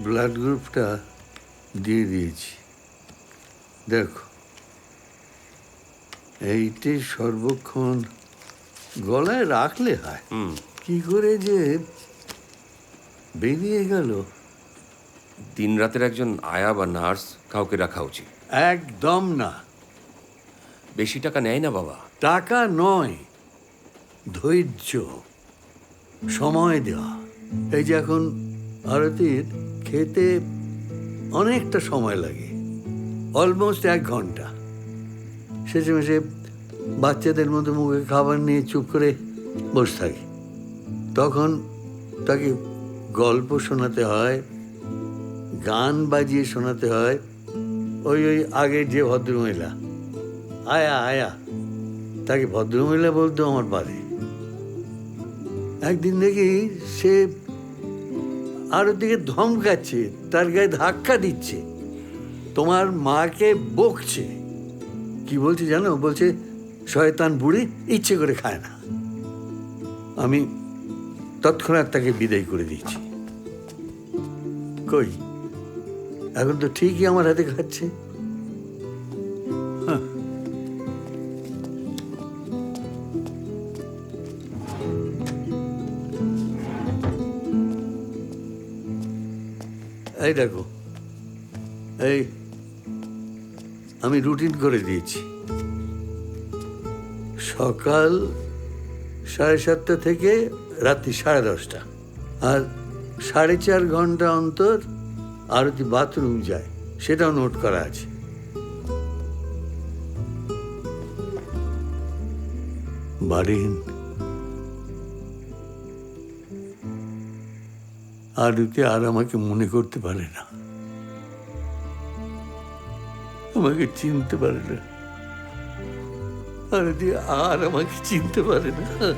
Blood গ্রুপটা দিয়ে দিয়েছি। দেখো এইটি সর্বক্ষণ গলায় রাখলে হয়। কি করে যে বেরিয়ে গেল? দিন রাতের একজন আয়া বা নার্স কাউকে রাখা উচিত। একদম না। বেশি টাকা নেয় না বাবা। টাকা নয় ধৈর্য সময় দেওয়া। এই যে এখন আরতির খেতে অনেকটা সময় লাগে অলমোস্ট এক ঘণ্টা। শেষেমেশে বাচ্চাদের মতো মুখে খাবার নিয়ে চুপ করে বসে থাকে। তখন তাকে গল্প শোনাতে হয়, গান বাজিয়ে শোনাতে হয়, ওই ওই আগের যে ভদ্রমহিলা। আয়া আয়া, তাকে ভদ্রমহিলা বলতো আমার বাড়ি একদিন দেখি সে আরও ওদিকে ধমকাচ্ছে, তার গায়ে ধাক্কা দিচ্ছে। তোমার মাকে বকছে। কি বলছে জানো? বলছে, শয়তান বুড়ি ইচ্ছে করে খায় না। আমি তৎক্ষণাৎ তাকে বিদায় করে দিচ্ছি। কই? এখন তো ঠিকই আমার হাতে খাচ্ছে। এই দেখো, এই আমি রুটিন করে দিয়েছি। সকাল সাড়ে সাতটা থেকে রাত্রি সাড়ে দশটা। আর সাড়ে চার ঘণ্টা অন্তর আরতি বাথরুম যায়, সেটাও নোট করা আছে। বাড়িন আরতি আর আমাকে মনে করতে পারে না। আমাকে চিনতে পারে না। আরতি আর আমাকে চিনতে পারে না।